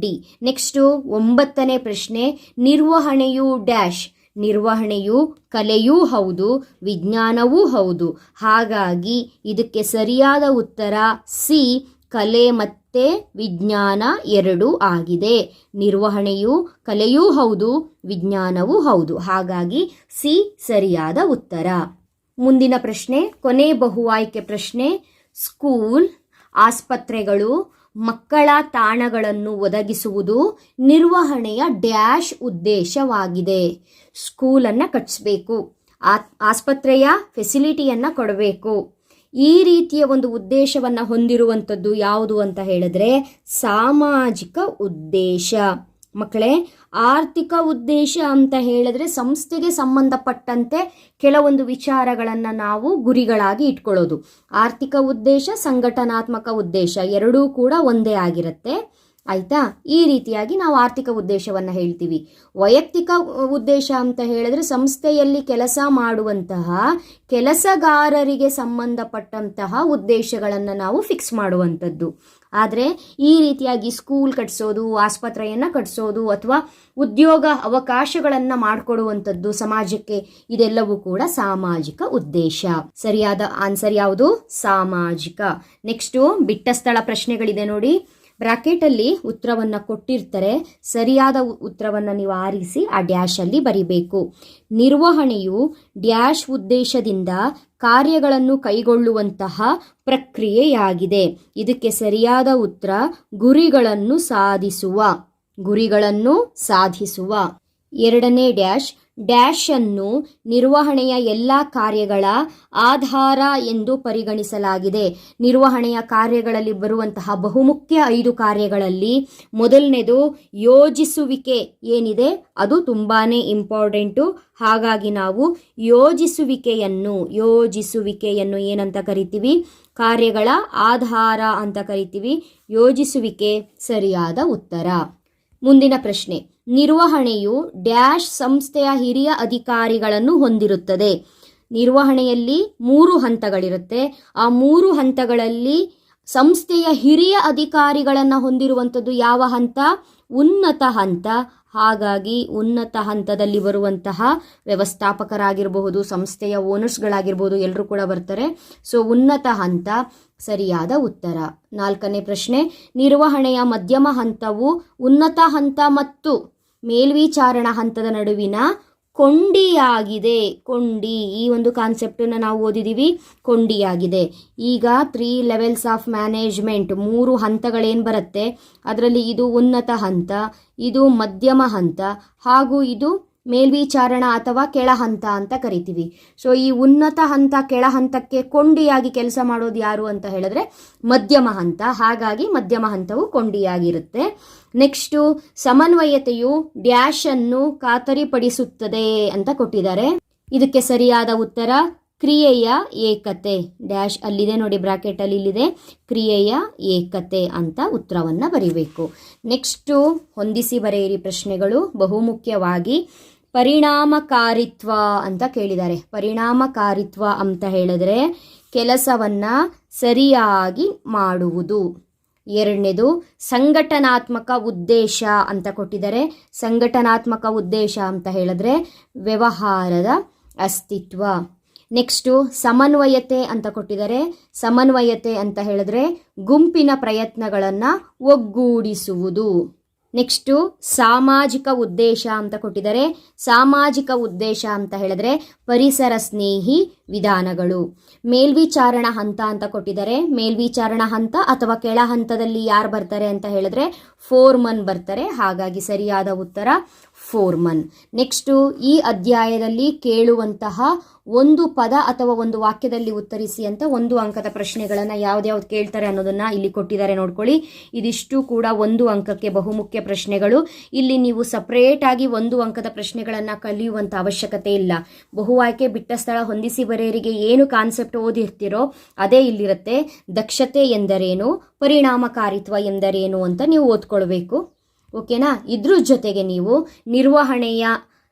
ಡಿ ನೆಕ್ಸ್ಟು ಒಂಬತ್ತನೇ ಪ್ರಶ್ನೆ. ನಿರ್ವಹಣೆಯು ಡ್ಯಾಶ್ ನಿರ್ವಹಣೆಯು ಕಲೆಯೂ ಹೌದು, ವಿಜ್ಞಾನವೂ ಹೌದು. ಹಾಗಾಗಿ ಇದಕ್ಕೆ ಸರಿಯಾದ ಉತ್ತರ ಸಿ. ಕಲೆ ಮತ್ತೆ ವಿಜ್ಞಾನ ಎರಡೂ ಆಗಿದೆ. ನಿರ್ವಹಣೆಯು ಕಲೆಯೂ ಹೌದು, ವಿಜ್ಞಾನವೂ ಹೌದು. ಹಾಗಾಗಿ ಸಿ ಸರಿಯಾದ ಉತ್ತರ. ಮುಂದಿನ ಪ್ರಶ್ನೆ, ಕೊನೆ ಬಹು ಆಯ್ಕೆ ಪ್ರಶ್ನೆ, ಸ್ಕೂಲ್ ಆಸ್ಪತ್ರೆಗಳು ಮಕ್ಕಳ ತಾಣಗಳನ್ನು ಒದಗಿಸುವುದು ನಿರ್ವಹಣೆಯ ಡ್ಯಾಶ್ ಉದ್ದೇಶವಾಗಿದೆ. ಸ್ಕೂಲನ್ನು ಕಟ್ಟಿಸ್ಬೇಕು ಆಸ್ಪತ್ರೆಯ ಫೆಸಿಲಿಟಿಯನ್ನು ಕೊಡಬೇಕು. ಈ ರೀತಿಯ ಒಂದು ಉದ್ದೇಶವನ್ನು ಹೊಂದಿರುವಂಥದ್ದು ಯಾವುದು ಅಂತ ಹೇಳಿದ್ರೆ ಸಾಮಾಜಿಕ ಉದ್ದೇಶ. ಮಕ್ಕಳೇ, ಆರ್ಥಿಕ ಉದ್ದೇಶ ಅಂತ ಹೇಳಿದ್ರೆ ಸಂಸ್ಥೆಗೆ ಸಂಬಂಧಪಟ್ಟಂತೆ ಕೆಲವೊಂದು ವಿಚಾರಗಳನ್ನು ನಾವು ಗುರಿಗಳಾಗಿ ಇಟ್ಕೊಳ್ಳೋದು. ಆರ್ಥಿಕ ಉದ್ದೇಶ, ಸಂಘಟನಾತ್ಮಕ ಉದ್ದೇಶ ಎರಡೂ ಕೂಡ ಒಂದೇ ಆಗಿರುತ್ತೆ. ಆಯ್ತಾ? ಈ ರೀತಿಯಾಗಿ ನಾವು ಆರ್ಥಿಕ ಉದ್ದೇಶವನ್ನು ಹೇಳ್ತೀವಿ. ವೈಯಕ್ತಿಕ ಉದ್ದೇಶ ಅಂತ ಹೇಳಿದ್ರೆ ಸಂಸ್ಥೆಯಲ್ಲಿ ಕೆಲಸ ಮಾಡುವಂತಹ ಕೆಲಸಗಾರರಿಗೆ ಸಂಬಂಧಪಟ್ಟಂತಹ ಉದ್ದೇಶಗಳನ್ನು ನಾವು ಫಿಕ್ಸ್ ಮಾಡುವಂಥದ್ದು. ಆದರೆ ಈ ರೀತಿಯಾಗಿ ಸ್ಕೂಲ್ ಕಟ್ಸೋದು, ಆಸ್ಪತ್ರೆಯನ್ನು ಕಟ್ಸೋದು ಅಥವಾ ಉದ್ಯೋಗ ಅವಕಾಶಗಳನ್ನು ಮಾಡಿಕೊಡುವಂಥದ್ದು ಸಮಾಜಕ್ಕೆ ಇದೆಲ್ಲವೂ ಕೂಡ ಸಾಮಾಜಿಕ ಉದ್ದೇಶ. ಸರಿಯಾದ ಆನ್ಸರ್ ಯಾವುದು? ಸಾಮಾಜಿಕ. ನೆಕ್ಸ್ಟು ಬಿಟ್ಟ ಸ್ಥಳ ಪ್ರಶ್ನೆಗಳಿದೆ ನೋಡಿ. ಬ್ರಾಕೆಟಲ್ಲಿ ಉತ್ತರವನ್ನು ಕೊಟ್ಟಿರ್ತಾರೆ. ಸರಿಯಾದ ಉತ್ತರವನ್ನು ನೀವು ಆರಿಸಿ ಆ ಡ್ಯಾಶಲ್ಲಿ ಬರಿಬೇಕು. ನಿರ್ವಹಣೆಯು ಡ್ಯಾಶ್ ಉದ್ದೇಶದಿಂದ ಕಾರ್ಯಗಳನ್ನು ಕೈಗೊಳ್ಳುವಂತಹ ಪ್ರಕ್ರಿಯೆಯಾಗಿದೆ. ಇದಕ್ಕೆ ಸರಿಯಾದ ಉತ್ತರ ಗುರಿಗಳನ್ನು ಸಾಧಿಸುವ ಗುರಿಗಳನ್ನು ಸಾಧಿಸುವ. ಎರಡನೇ ಡ್ಯಾಶ್ ಡ್ಯಾಶ್ ಅನ್ನು ನಿರ್ವಹಣೆಯ ಎಲ್ಲ ಕಾರ್ಯಗಳ ಆಧಾರ ಎಂದು ಪರಿಗಣಿಸಲಾಗಿದೆ. ನಿರ್ವಹಣೆಯ ಕಾರ್ಯಗಳಲ್ಲಿ ಬರುವಂತಹ ಬಹುಮುಖ್ಯ ಐದು ಕಾರ್ಯಗಳಲ್ಲಿ ಮೊದಲನೇದು ಯೋಜಿಸುವಿಕೆ ಏನಿದೆ? ಅದು ತುಂಬಾ ಇಂಪಾರ್ಟೆಂಟು ಹಾಗಾಗಿ ನಾವು ಯೋಜಿಸುವಿಕೆಯನ್ನು ಯೋಜಿಸುವಿಕೆಯನ್ನು ಏನಂತ ಕರಿತೀವಿ? ಕಾರ್ಯಗಳ ಆಧಾರ ಅಂತ ಕರಿತೀವಿ. ಯೋಜಿಸುವಿಕೆ ಸರಿಯಾದ ಉತ್ತರ. ಮುಂದಿನ ಪ್ರಶ್ನೆ. ನಿರ್ವಹಣೆಯು ಡ್ಯಾಶ್ ಸಂಸ್ಥೆಯ ಹಿರಿಯ ಅಧಿಕಾರಿಗಳನ್ನು ಹೊಂದಿರುತ್ತದೆ. ನಿರ್ವಹಣೆಯಲ್ಲಿ ಮೂರು ಹಂತಗಳಿರುತ್ತೆ. ಆ ಮೂರು ಹಂತಗಳಲ್ಲಿ ಸಂಸ್ಥೆಯ ಹಿರಿಯ ಅಧಿಕಾರಿಗಳನ್ನು ಹೊಂದಿರುವಂಥದ್ದು ಯಾವ ಹಂತ? ಉನ್ನತ ಹಂತ. ಹಾಗಾಗಿ ಉನ್ನತ ಹಂತದಲ್ಲಿ ಬರುವಂತಹ ವ್ಯವಸ್ಥಾಪಕರಾಗಿರಬಹುದು, ಸಂಸ್ಥೆಯ ಓನರ್ಸ್ಗಳಾಗಿರ್ಬೋದು ಎಲ್ಲರೂ ಕೂಡ ಬರ್ತಾರೆ. ಸೊ ಉನ್ನತ ಹಂತ ಸರಿಯಾದ ಉತ್ತರ. ನಾಲ್ಕನೇ ಪ್ರಶ್ನೆ, ನಿರ್ವಹಣೆಯ ಮಧ್ಯಮ ಹಂತವು ಉನ್ನತ ಹಂತ ಮತ್ತು ಮೇಲ್ವಿಚಾರಣಾ ಹಂತದ ನಡುವಿನ ಕೊಂಡಿಯಾಗಿದೆ. ಕೊಂಡಿ. ಈ ಒಂದು ಕಾನ್ಸೆಪ್ಟನ್ನು ನಾವು ಓದಿದ್ದೀವಿ ಕೊಂಡಿಯಾಗಿದೆ. ಈಗ ತ್ರೀ ಲೆವೆಲ್ಸ್ ಆಫ್ ಮ್ಯಾನೇಜ್ಮೆಂಟ್ ಮೂರು ಹಂತಗಳೇನು ಬರುತ್ತೆ? ಅದರಲ್ಲಿ ಇದು ಉನ್ನತ ಹಂತ, ಇದು ಮಧ್ಯಮ ಹಂತ, ಹಾಗೂ ಇದು ಮೇಲ್ವಿಚಾರಣಾ ಅಥವಾ ಕೆಳ ಹಂತ ಅಂತ ಕರಿತೀವಿ. ಸೊ ಈ ಉನ್ನತ ಹಂತ ಕೆಳ ಹಂತಕ್ಕೆ ಕೊಂಡಿಯಾಗಿ ಕೆಲಸ ಮಾಡೋದು ಯಾರು ಅಂತ ಹೇಳಿದ್ರೆ ಮಧ್ಯಮ ಹಂತ. ಹಾಗಾಗಿ ಮಧ್ಯಮ ಹಂತವು ಕೊಂಡಿಯಾಗಿರುತ್ತೆ. ನೆಕ್ಸ್ಟು ಸಮನ್ವಯತೆಯು ಡ್ಯಾಶ್ ಅನ್ನು ಖಾತರಿಪಡಿಸುತ್ತದೆ ಅಂತ ಕೊಟ್ಟಿದ್ದಾರೆ. ಇದಕ್ಕೆ ಸರಿಯಾದ ಉತ್ತರ, ಕ್ರಿಯೆಯ ಏಕತೆ. ಡ್ಯಾಶ್ ಅಲ್ಲಿದೆ ನೋಡಿ, ಬ್ರಾಕೆಟ್ ಅಲ್ಲಿ ಇಲ್ಲಿದೆ. ಕ್ರಿಯೆಯ ಏಕತೆ ಅಂತ ಉತ್ತರವನ್ನು ಬರೀಬೇಕು. ನೆಕ್ಸ್ಟು ಹೊಂದಿಸಿ ಬರೆಯಿರಿ ಪ್ರಶ್ನೆಗಳು. ಬಹುಮುಖ್ಯವಾಗಿ ಪರಿಣಾಮಕಾರಿತ್ವ ಅಂತ ಕೇಳಿದ್ದಾರೆ. ಪರಿಣಾಮಕಾರಿತ್ವ ಅಂತ ಹೇಳಿದ್ರೆ ಕೆಲಸವನ್ನ ಸರಿಯಾಗಿ ಮಾಡುವುದು. ಎರಡನೇದು ಸಂಘಟನಾತ್ಮಕ ಉದ್ದೇಶ ಅಂತ ಕೊಟ್ಟಿದ್ದಾರೆ. ಸಂಘಟನಾತ್ಮಕ ಉದ್ದೇಶ ಅಂತ ಹೇಳಿದ್ರೆ ವ್ಯವಹಾರದ ಅಸ್ತಿತ್ವ. ನೆಕ್ಸ್ಟು ಸಮನ್ವಯತೆ ಅಂತ ಕೊಟ್ಟಿದ್ದಾರೆ. ಸಮನ್ವಯತೆ ಅಂತ ಹೇಳಿದ್ರೆ ಗುಂಪಿನ ಪ್ರಯತ್ನಗಳನ್ನು ಒಗ್ಗೂಡಿಸುವುದು. ನೆಕ್ಸ್ಟು ಸಾಮಾಜಿಕ ಉದ್ದೇಶ ಅಂತ ಕೊಟ್ಟಿದ್ದಾರೆ. ಸಾಮಾಜಿಕ ಉದ್ದೇಶ ಅಂತ ಹೇಳಿದ್ರೆ ಪರಿಸರ ಸ್ನೇಹಿ ವಿಧಾನಗಳು. ಮೇಲ್ವಿಚಾರಣ ಹಂತ ಅಂತ ಕೊಟ್ಟಿದ್ದಾರೆ. ಮೇಲ್ವಿಚಾರಣ ಹಂತ ಅಥವಾ ಕೆಳ ಹಂತದಲ್ಲಿ ಯಾರು ಬರ್ತಾರೆ ಅಂತ ಹೇಳಿದ್ರೆ ಫೋರ್ಮನ್ ಬರ್ತಾರೆ. ಹಾಗಾಗಿ ಸರಿಯಾದ ಉತ್ತರ ಫೋರ್ಮನ್. ನೆಕ್ಸ್ಟು, ಈ ಅಧ್ಯಾಯದಲ್ಲಿ ಕೇಳುವಂತಹ ಒಂದು ಪದ ಅಥವಾ ಒಂದು ವಾಕ್ಯದಲ್ಲಿ ಉತ್ತರಿಸಿ ಅಂತ ಒಂದು ಅಂಕದ ಪ್ರಶ್ನೆಗಳನ್ನು ಯಾವ್ದ್ಯಾವ್ದು ಕೇಳ್ತಾರೆ ಅನ್ನೋದನ್ನ ಇಲ್ಲಿ ಕೊಟ್ಟಿದ್ದಾರೆ ನೋಡ್ಕೊಳ್ಳಿ. ಇದಿಷ್ಟು ಕೂಡ ಒಂದು ಅಂಕಕ್ಕೆ ಬಹುಮುಖ್ಯ ಪ್ರಶ್ನೆಗಳು. ಇಲ್ಲಿ ನೀವು ಸಪ್ರೇಟಾಗಿ ಒಂದು ಅಂಕದ ಪ್ರಶ್ನೆಗಳನ್ನು ಕಲಿಯುವಂತ ಅವಶ್ಯಕತೆ ಇಲ್ಲ. ಬಹು ಆಯ್ಕೆ ಬಿಟ್ಟ ಸ್ಥಳ ಹೊಂದಿಸಿ ಬರೆಯರಿಗೆ ಏನು ಕಾನ್ಸೆಪ್ಟ್ ಓದಿರ್ತೀರೋ ಅದೇ ಇಲ್ಲಿರುತ್ತೆ. ದಕ್ಷತೆ ಎಂದರೇನು? ಪರಿಣಾಮಕಾರಿತ್ವ ಎಂದರೇನು ಅಂತ ನೀವು ಓದ್ಕೊಳ್ಬೇಕು. ಓಕೆನಾ? ಇದ್ರ ಜೊತೆಗೆ ನೀವು ನಿರ್ವಹಣೆಯ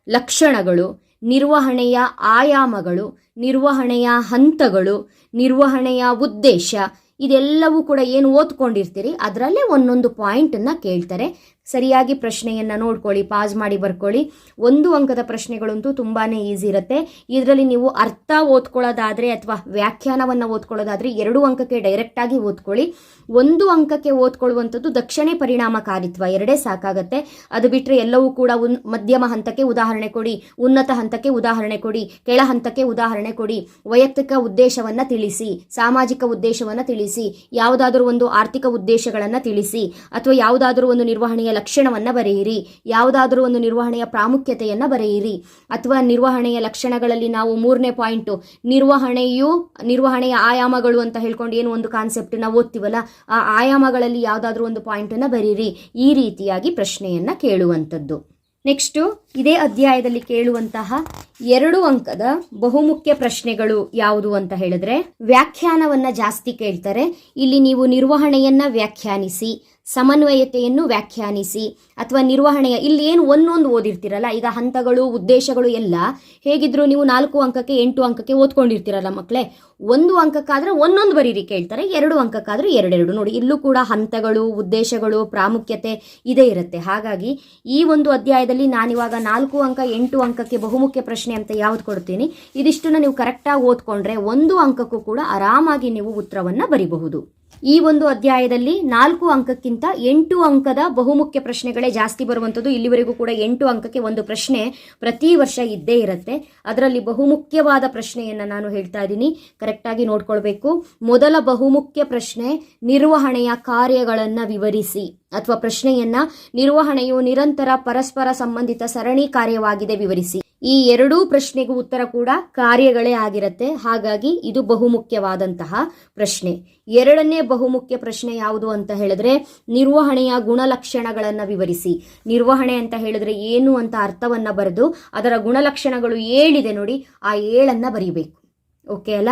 ಲಕ್ಷಣಗಳು, ನಿರ್ವಹಣೆಯ ಆಯಾಮಗಳು, ನಿರ್ವಹಣೆಯ ಹಂತಗಳು, ನಿರ್ವಹಣೆಯ ಉದ್ದೇಶ, ಇದೆಲ್ಲವೂ ಕೂಡ ಏನು ಓದ್ಕೊಂಡಿರ್ತೀರಿ? ಅದರಲ್ಲೇ ಒಂದೊಂದು ಪಾಯಿಂಟನ್ನು ಕೇಳ್ತಾರೆ. ಸರಿಯಾಗಿ ಪ್ರಶ್ನೆಯನ್ನು ನೋಡ್ಕೊಳ್ಳಿ ಪಾಸ್ ಮಾಡಿ ಬರ್ಕೊಳ್ಳಿ. ಒಂದು ಅಂಕದ ಪ್ರಶ್ನೆಗಳಂತೂ ತುಂಬಾ ಈಸಿ ಇರುತ್ತೆ. ಇದರಲ್ಲಿ ನೀವು ಅರ್ಥ ಓದ್ಕೊಳ್ಳೋದಾದರೆ ಅಥವಾ ವ್ಯಾಖ್ಯಾನವನ್ನು ಓದ್ಕೊಳ್ಳೋದಾದರೆ ಎರಡು ಅಂಕಕ್ಕೆ ಡೈರೆಕ್ಟಾಗಿ ಓದ್ಕೊಳ್ಳಿ. ಒಂದು ಅಂಕಕ್ಕೆ ಓದ್ಕೊಳ್ಳುವಂಥದ್ದು ದಕ್ಷಿಣೆ ಪರಿಣಾಮಕಾರಿತ್ವ, ಎರಡೇ ಸಾಕಾಗತ್ತೆ. ಅದು ಬಿಟ್ಟರೆ ಎಲ್ಲವೂ ಕೂಡ ಉನ್, ಮಧ್ಯಮ ಹಂತಕ್ಕೆ ಉದಾಹರಣೆ ಕೊಡಿ, ಉನ್ನತ ಹಂತಕ್ಕೆ ಉದಾಹರಣೆ ಕೊಡಿ, ಕೆಳ ಹಂತಕ್ಕೆ ಉದಾಹರಣೆ ಕೊಡಿ, ವೈಯಕ್ತಿಕ ಉದ್ದೇಶವನ್ನು ತಿಳಿಸಿ, ಸಾಮಾಜಿಕ ಉದ್ದೇಶವನ್ನು ತಿಳಿಸಿ, ಯಾವುದಾದ್ರೂ ಒಂದು ಆರ್ಥಿಕ ಉದ್ದೇಶಗಳನ್ನು ತಿಳಿಸಿ, ಅಥವಾ ಯಾವುದಾದ್ರೂ ಒಂದು ನಿರ್ವಹಣೆಯ ಲಕ್ಷಣವನ್ನ ಬರೆಯಿರಿ. ಯಾವುದಾದರೂ ಒಂದು ನಿರ್ವಹಣೆಯ ಪ್ರಾಮುಖ್ಯತೆಯನ್ನ ಬರೆಯಿರಿ. ಅಥವಾ ನಿರ್ವಹಣೆಯ ಲಕ್ಷಣಗಳಲ್ಲಿ ನಾವು ಮೂರನೇ ಪಾಯಿಂಟು, ನಿರ್ವಹಣೆಯು, ನಿರ್ವಹಣೆಯ ಆಯಾಮಗಳು ಅಂತ ಹೇಳ್ಕೊಂಡು ಏನು ಒಂದು ಕಾನ್ಸೆಪ್ಟ್ ನಾವು ಓದ್ತೀವಲ್ಲ, ಆ ಆಯಾಮಗಳಲ್ಲಿ ಯಾವುದಾದ್ರೂ ಒಂದು ಪಾಯಿಂಟನ್ನು ಬರೀರಿ ಈ ರೀತಿಯಾಗಿ ಪ್ರಶ್ನೆಯನ್ನ ಕೇಳುವಂಥದ್ದು. ನೆಕ್ಸ್ಟು, ಇದೇ ಅಧ್ಯಾಯದಲ್ಲಿ ಕೇಳುವಂತಹ ಎರಡು ಅಂಕದ ಬಹುಮುಖ್ಯ ಪ್ರಶ್ನೆಗಳು ಯಾವುದು ಅಂತ ಹೇಳಿದ್ರೆ, ವ್ಯಾಖ್ಯಾನವನ್ನ ಜಾಸ್ತಿ ಕೇಳ್ತಾರೆ. ಇಲ್ಲಿ ನೀವು ನಿರ್ವಹಣೆಯನ್ನ ವ್ಯಾಖ್ಯಾನಿಸಿ. ಸಮನ್ವಯತೆಯನ್ನು ವ್ಯಾಖ್ಯಾನಿಸಿ ಅಥವಾ ನಿರ್ವಹಣೆಯ ಇಲ್ಲಿ ಏನು ಒಂದೊಂದು ಓದಿರ್ತೀರಲ್ಲ, ಈಗ ಹಂತಗಳು, ಉದ್ದೇಶಗಳು ಎಲ್ಲ ಹೇಗಿದ್ರು ನೀವು ನಾಲ್ಕು ಅಂಕಕ್ಕೆ ಎಂಟು ಅಂಕಕ್ಕೆ ಓದ್ಕೊಂಡಿರ್ತೀರಲ್ಲ ಮಕ್ಕಳೇ ಒಂದು ಅಂಕಕ್ಕಾದ್ರೆ ಒಂದೊಂದು ಬರೀರಿ ಕೇಳ್ತಾರೆ, ಎರಡು ಅಂಕಕ್ಕಾದ್ರೆ ಎರಡೆರಡು. ನೋಡಿ, ಇಲ್ಲೂ ಕೂಡ ಹಂತಗಳು, ಉದ್ದೇಶಗಳು, ಪ್ರಾಮುಖ್ಯತೆ ಇದೇ ಇರುತ್ತೆ. ಹಾಗಾಗಿ ಈ ಒಂದು ಅಧ್ಯಾಯದಲ್ಲಿ ನಾನಿವಾಗ ನಾಲ್ಕು ಅಂಕ, ಎಂಟು ಅಂಕಕ್ಕೆ ಬಹುಮುಖ್ಯ ಪ್ರಶ್ನೆ ಅಂತ ಯಾವ್ದು ಕೊಡ್ತೀನಿ, ಇದಿಷ್ಟನ್ನು ನೀವು ಕರೆಕ್ಟಾಗಿ ಓದ್ಕೊಂಡ್ರೆ ಒಂದು ಅಂಕಕ್ಕೂ ಕೂಡ ಆರಾಮಾಗಿ ನೀವು ಉತ್ತರವನ್ನು ಬರಿಬಹುದು. ಈ ಒಂದು ಅಧ್ಯಾಯದಲ್ಲಿ ನಾಲ್ಕು ಅಂಕಕ್ಕಿಂತ ಎಂಟು ಅಂಕದ ಬಹುಮುಖ್ಯ ಪ್ರಶ್ನೆಗಳೇ ಜಾಸ್ತಿ ಬರುವಂಥದ್ದು. ಇಲ್ಲಿವರೆಗೂ ಕೂಡ ಎಂಟು ಅಂಕಕ್ಕೆ ಒಂದು ಪ್ರಶ್ನೆ ಪ್ರತಿ ವರ್ಷ ಇದ್ದೇ ಇರುತ್ತೆ. ಅದರಲ್ಲಿ ಬಹುಮುಖ್ಯವಾದ ಪ್ರಶ್ನೆಯನ್ನು ನಾನು ಹೇಳ್ತಾ ಇದ್ದೀನಿ. ಕರೆಕ್ಟಾಗಿ ನೋಡ್ಕೊಳ್ಬೇಕು. ಮೊದಲ ಬಹುಮುಖ್ಯ ಪ್ರಶ್ನೆ, ನಿರ್ವಹಣೆಯ ಕಾರ್ಯಗಳನ್ನು ವಿವರಿಸಿ. ಅಥವಾ ಪ್ರಶ್ನೆಯನ್ನ ನಿರ್ವಹಣೆಯು ನಿರಂತರ ಪರಸ್ಪರ ಸಂಬಂಧಿತ ಸರಣಿ ಕಾರ್ಯವಾಗಿದೆ ವಿವರಿಸಿ. ಈ ಎರಡೂ ಪ್ರಶ್ನೆಗೂ ಉತ್ತರ ಕೂಡ ಕಾರ್ಯಗಳೇ ಆಗಿರುತ್ತೆ. ಹಾಗಾಗಿ ಇದು ಬಹುಮುಖ್ಯವಾದಂತಹ ಪ್ರಶ್ನೆ. ಎರಡನೇ ಬಹುಮುಖ್ಯ ಪ್ರಶ್ನೆ ಯಾವುದು ಅಂತ ಹೇಳಿದ್ರೆ ನಿರ್ವಹಣೆಯ ಗುಣಲಕ್ಷಣಗಳನ್ನು ವಿವರಿಸಿ. ನಿರ್ವಹಣೆ ಅಂತ ಹೇಳಿದ್ರೆ ಏನು ಅಂತ ಅರ್ಥವನ್ನ ಬರೆದು ಅದರ ಗುಣಲಕ್ಷಣಗಳು ಏಳಿದೆ ನೋಡಿ ಆ ಏಳನ್ನ ಬರೀಬೇಕು. ಓಕೆ ಅಲ್ಲ?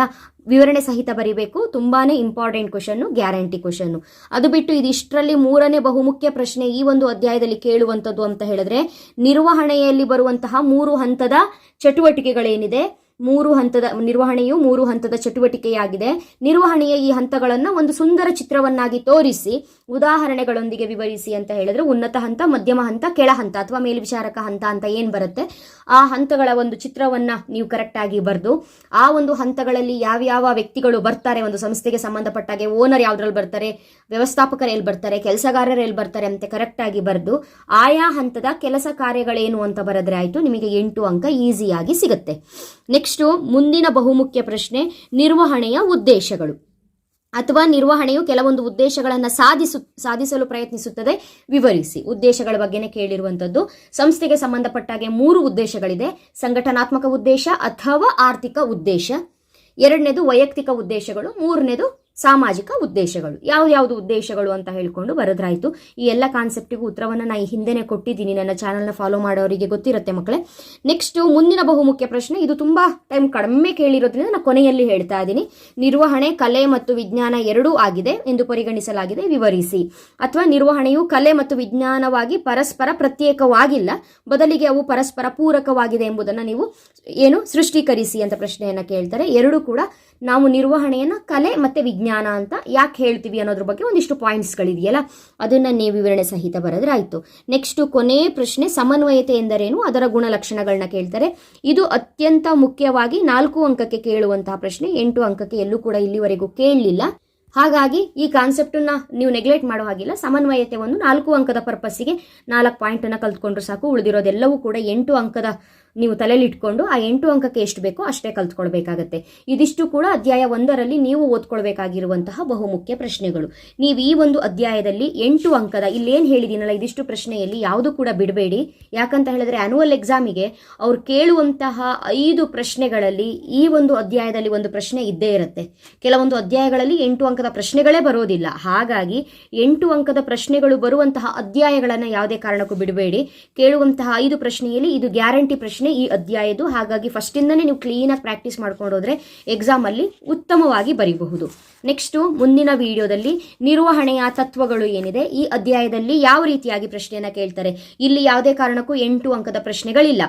ವಿವರಣೆ ಸಹಿತ ಬರೀಬೇಕು. ತುಂಬಾನೇ ಇಂಪಾರ್ಟೆಂಟ್ ಕ್ವಶನ್ನು ಗ್ಯಾರಂಟಿ ಕ್ವಶನ್ನು ಅದು ಬಿಟ್ಟು ಇದಿಷ್ಟರಲ್ಲಿ ಮೂರನೇ ಬಹುಮುಖ್ಯ ಪ್ರಶ್ನೆ ಈ ಒಂದು ಅಧ್ಯಾಯದಲ್ಲಿ ಕೇಳುವಂಥದ್ದು ಅಂತ ಹೇಳಿದ್ರೆ, ನಿರ್ವಹಣೆಯಲ್ಲಿ ಬರುವಂತಹ ಮೂರು ಹಂತದ ಚಟುವಟಿಕೆಗಳೇನಿದೆ? ಮೂರು ಹಂತದ ನಿರ್ವಹಣೆಯು ಮೂರು ಹಂತದ ಚಟುವಟಿಕೆಯಾಗಿದೆ. ನಿರ್ವಹಣೆಯ ಈ ಹಂತಗಳನ್ನು ಒಂದು ಸುಂದರ ಚಿತ್ರವನ್ನಾಗಿ ತೋರಿಸಿ, ಉದಾಹರಣೆಗಳೊಂದಿಗೆ ವಿವರಿಸಿ ಅಂತ ಹೇಳಿದ್ರೆ ಉನ್ನತ ಹಂತ, ಮಧ್ಯಮ ಹಂತ, ಕೆಳ ಹಂತ ಅಥವಾ ಮೇಲ್ವಿಚಾರಕ ಹಂತ ಅಂತ ಏನ್ ಬರುತ್ತೆ? ಆ ಹಂತಗಳ ಒಂದು ಚಿತ್ರವನ್ನ ನೀವು ಕರೆಕ್ಟ್ ಆಗಿ ಬರೆದು, ಆ ಒಂದು ಹಂತಗಳಲ್ಲಿ ಯಾವ್ಯಾವ ವ್ಯಕ್ತಿಗಳು ಬರ್ತಾರೆ, ಒಂದು ಸಂಸ್ಥೆಗೆ ಸಂಬಂಧಪಟ್ಟಾಗೆ ಓನರ್ ಯಾವ್ದ್ರಲ್ಲಿ ಬರ್ತಾರೆ, ವ್ಯವಸ್ಥಾಪಕರು ಎಲ್ಲಿ ಬರ್ತಾರೆ, ಕೆಲಸಗಾರರು ಎಲ್ಲಿ ಬರ್ತಾರೆ ಅಂತ ಕರೆಕ್ಟ್ ಆಗಿ ಬರೆದು, ಆಯಾ ಹಂತದ ಕೆಲಸ ಕಾರ್ಯಗಳೇನು ಅಂತ ಬರೆದ್ರೆ ಆಯ್ತು, ನಿಮಗೆ ಎಂಟು ಅಂಕ ಈಸಿಯಾಗಿ ಸಿಗುತ್ತೆ. ನೆಕ್ಸ್ಟು ಮುಂದಿನ ಬಹುಮುಖ್ಯ ಪ್ರಶ್ನೆ ನಿರ್ವಹಣೆಯ ಉದ್ದೇಶಗಳು. ಅಥವಾ ನಿರ್ವಹಣೆಯು ಕೆಲವೊಂದು ಉದ್ದೇಶಗಳನ್ನು ಸಾಧಿಸು, ಸಾಧಿಸಲು ಪ್ರಯತ್ನಿಸುತ್ತದೆ. ವಿವರಿಸಿ. ಉದ್ದೇಶಗಳ ಬಗ್ಗೆನೇ ಕೇಳಿರುವಂಥದ್ದು, ಸಂಸ್ಥೆಗೆ ಸಂಬಂಧಪಟ್ಟಾಗೆ ಮೂರು ಉದ್ದೇಶಗಳಿದೆ. ಸಂಘಟನಾತ್ಮಕ ಉದ್ದೇಶ ಅಥವಾ ಆರ್ಥಿಕ ಉದ್ದೇಶ. ಎರಡನೇದು ವೈಯಕ್ತಿಕ ಉದ್ದೇಶಗಳು. ಮೂರನೇದು ಸಾಮಾಜಿಕ ಉದ್ದೇಶಗಳು. ಯಾವ ಯಾವುದು ಉದ್ದೇಶಗಳು ಅಂತ ಹೇಳಿಕೊಂಡು ಬರದ್ರಾಯಿತು. ಈ ಎಲ್ಲ ಕಾನ್ಸೆಪ್ಟಿಗೂ ಉತ್ತರವನ್ನು ನಾನು ಹಿಂದೆನೆ ಕೊಟ್ಟಿದ್ದೀನಿ. ನನ್ನ ಚಾನಲ್ನ ಫಾಲೋ ಮಾಡೋರಿಗೆ ಗೊತ್ತಿರುತ್ತೆ ಮಕ್ಕಳೇ. ನೆಕ್ಸ್ಟ್ ಮುಂದಿನ ಬಹುಮುಖ್ಯ ಪ್ರಶ್ನೆ, ಇದು ತುಂಬಾ ಟೈಮ್ ಕಡಿಮೆ ಕೇಳಿರೋದ್ರಿಂದ ನಾನು ಕೊನೆಯಲ್ಲಿ ಹೇಳ್ತಾ ಇದ್ದೀನಿ ನಿರ್ವಹಣೆ, ಕಲೆ ಮತ್ತು ವಿಜ್ಞಾನ ಎರಡೂ ಆಗಿದೆ ಎಂದು ಪರಿಗಣಿಸಲಾಗಿದೆ. ವಿವರಿಸಿ. ಅಥವಾ ನಿರ್ವಹಣೆಯು ಕಲೆ ಮತ್ತು ವಿಜ್ಞಾನವಾಗಿ ಪರಸ್ಪರ ಪ್ರತ್ಯೇಕವಾಗಿಲ್ಲ. ಬದಲಿಗೆ ಅವು ಪರಸ್ಪರ ಪೂರಕವಾಗಿದೆ ಎಂಬುದನ್ನು ನೀವು ಏನು ಸೃಷ್ಟೀಕರಿಸಿ ಅಂತ ಪ್ರಶ್ನೆಯನ್ನ ಕೇಳ್ತಾರೆ. ಎರಡೂ ಕೂಡ ನಾವು ನಿರ್ವಹಣೆಯನ್ನ ಕಲೆ ಮತ್ತೆ ವಿಜ್ಞಾನ ಅಂತ ಯಾಕೆ ಹೇಳ್ತೀವಿ ಅನ್ನೋದ್ರ ಬಗ್ಗೆ ಒಂದಿಷ್ಟು ಪಾಯಿಂಟ್ಸ್ಗಳಿದೆಯಲ್ಲ ಅದನ್ನ ನೀವು ವಿವರಣೆ ಸಹಿತ ಬರೆದ್ರೆ ಆಯ್ತು ನೆಕ್ಸ್ಟ್ ಕೊನೆ ಪ್ರಶ್ನೆ, ಸಮನ್ವಯತೆ ಎಂದರೇನು? ಅದರ ಗುಣಲಕ್ಷಣಗಳನ್ನ ಕೇಳ್ತಾರೆ. ಇದು ಅತ್ಯಂತ ಮುಖ್ಯವಾಗಿ ನಾಲ್ಕು ಅಂಕಕ್ಕೆ ಕೇಳುವಂತಹ ಪ್ರಶ್ನೆ, ಎಂಟು ಅಂಕಕ್ಕೆ ಎಲ್ಲೂ ಕೂಡ ಇಲ್ಲಿವರೆಗೂ ಕೇಳಲಿಲ್ಲ. ಹಾಗಾಗಿ ಈ ಕಾನ್ಸೆಪ್ಟನ್ನ ನೀವು ನೆಗ್ಲೆಕ್ಟ್ ಮಾಡೋ ಹಾಗಿಲ್ಲ. ಸಮನ್ವಯತೆ ಒಂದು ನಾಲ್ಕು ಅಂಕದ ಪರ್ಪಸ್ಸಿಗೆ ನಾಲ್ಕು ಪಾಯಿಂಟನ್ನು ಕಲ್ತ್ಕೊಂಡ್ರೆ ಸಾಕು. ಉಳಿದಿರೋದೆಲ್ಲವೂ ಕೂಡ ಎಂಟು ಅಂಕದ ನೀವು ತಲೆಯಲ್ಲಿ ಇಟ್ಕೊಂಡು ಆ ಎಂಟು ಅಂಕಕ್ಕೆ ಎಷ್ಟು ಬೇಕೋ ಅಷ್ಟೇ ಕಲ್ತ್ಕೊಳ್ಬೇಕಾಗತ್ತೆ. ಇದಿಷ್ಟು ಕೂಡ ಅಧ್ಯಾಯ ಒಂದರಲ್ಲಿ ನೀವು ಓದ್ಕೊಳ್ಬೇಕಾಗಿರುವಂತಹ ಬಹುಮುಖ್ಯ ಪ್ರಶ್ನೆಗಳು. ನೀವು ಈ ಒಂದು ಅಧ್ಯಾಯದಲ್ಲಿ ಎಂಟು ಅಂಕದ ಇಲ್ಲೇನು ಹೇಳಿದ್ದೀನಲ್ಲ ಇದಿಷ್ಟು ಪ್ರಶ್ನೆಯಲ್ಲಿ ಯಾವುದು ಕೂಡ ಬಿಡಬೇಡಿ. ಯಾಕಂತ ಹೇಳಿದ್ರೆ ಆ್ಯನುವಲ್ ಎಕ್ಸಾಮಿಗೆ ಅವ್ರು ಕೇಳುವಂತಹ ಐದು ಪ್ರಶ್ನೆಗಳಲ್ಲಿ ಈ ಒಂದು ಅಧ್ಯಾಯದಲ್ಲಿ ಒಂದು ಪ್ರಶ್ನೆ ಇದ್ದೇ ಇರುತ್ತೆ. ಕೆಲವೊಂದು ಅಧ್ಯಾಯಗಳಲ್ಲಿ ಎಂಟು ಅಂಕದ ಪ್ರಶ್ನೆಗಳೇ ಬರೋದಿಲ್ಲ. ಹಾಗಾಗಿ ಎಂಟು ಅಂಕದ ಪ್ರಶ್ನೆಗಳು ಬರುವಂತಹ ಅಧ್ಯಾಯಗಳನ್ನು ಯಾವುದೇ ಕಾರಣಕ್ಕೂ ಬಿಡಬೇಡಿ. ಕೇಳುವಂತಹ ಐದು ಪ್ರಶ್ನೆಯಲ್ಲಿ ಇದು ಗ್ಯಾರಂಟಿ ಪ್ರಶ್ನೆ ಈ ಅಧ್ಯಾಯದ್ದು. ಹಾಗಾಗಿ ಫಸ್ಟಿಂದನೇ ನೀವು ಕ್ಲೀನಾಗಿ ಪ್ರಾಕ್ಟೀಸ್ ಮಾಡ್ಕೊಂಡು ಹೋದ್ರೆ ಎಕ್ಸಾಮಲ್ಲಿ ಉತ್ತಮವಾಗಿ ಬರೀಬಹುದು. ನೆಕ್ಸ್ಟು ಮುಂದಿನ ವಿಡಿಯೋದಲ್ಲಿ ನಿರ್ವಹಣೆಯ ತತ್ವಗಳು ಏನಿದೆ, ಈ ಅಧ್ಯಾಯದಲ್ಲಿ ಯಾವ ರೀತಿಯಾಗಿ ಪ್ರಶ್ನೆಯನ್ನು ಕೇಳ್ತಾರೆ, ಇಲ್ಲಿ ಯಾವುದೇ ಕಾರಣಕ್ಕೂ ಎಂಟು ಅಂಕದ ಪ್ರಶ್ನೆಗಳಿಲ್ಲ.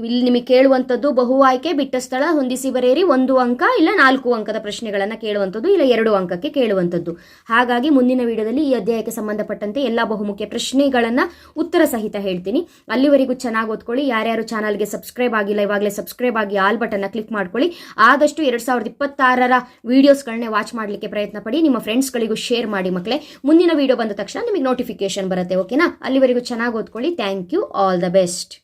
ಇಲ್ಲಿ ನಿಮಗೆ ಕೇಳುವಂಥದ್ದು ಬಹು ಆಯ್ಕೆ, ಬಿಟ್ಟ ಸ್ಥಳ, ಹೊಂದಿಸಿ ಬರೆಯಿರಿ. ಒಂದು ಅಂಕ ಇಲ್ಲ ನಾಲ್ಕು ಅಂಕದ ಪ್ರಶ್ನೆಗಳನ್ನು ಕೇಳುವಂಥದ್ದು ಇಲ್ಲ ಎರಡು ಅಂಕಕ್ಕೆ ಕೇಳುವಂಥದ್ದು. ಹಾಗಾಗಿ ಮುಂದಿನ ವಿಡಿಯೋದಲ್ಲಿ ಈ ಅಧ್ಯಾಯಕ್ಕೆ ಸಂಬಂಧಪಟ್ಟಂತೆ ಎಲ್ಲ ಬಹುಮುಖ್ಯ ಪ್ರಶ್ನೆಗಳನ್ನು ಉತ್ತರ ಸಹಿತ ಹೇಳ್ತೀನಿ. ಅಲ್ಲಿವರೆಗೂ ಚೆನ್ನಾಗಿ ಓದ್ಕೊಳ್ಳಿ. ಯಾರ್ಯಾರು ಚಾನಲ್ಗೆ ಸಬ್ಸ್ಕ್ರೈಬ್ ಆಗಿಲ್ಲ, ಇವಾಗಲೇ ಸಬ್ಸ್ಕ್ರೈಬ್ ಆಗಿ ಆಲ್ ಬಟನ್ನ ಕ್ಲಿಕ್ ಮಾಡ್ಕೊಳ್ಳಿ. ಆದಷ್ಟು ಎರಡು ಸಾವಿರದ ಇಪ್ಪತ್ತಾರರ ವೀಡಿಯೋಸ್ಗಳನ್ನೇ ವಾಚ್ ಮಾಡಲಿಕ್ಕೆ ಪ್ರಯತ್ನ ಪಡಿ ನಿಮ್ಮ ಫ್ರೆಂಡ್ಸ್ಗಳಿಗೂ ಶೇರ್ ಮಾಡಿ ಮಕ್ಕಳೇ ಮುಂದಿನ ವಿಡಿಯೋ ಬಂದ ತಕ್ಷಣ ನಿಮಗೆ ನೋಟಿಫಿಕೇಶನ್ ಬರುತ್ತೆ, ಓಕೆನಾ? ಅಲ್ಲಿವರೆಗೂ ಚೆನ್ನಾಗಿ ಓದ್ಕೊಳ್ಳಿ. Thank you. All the best.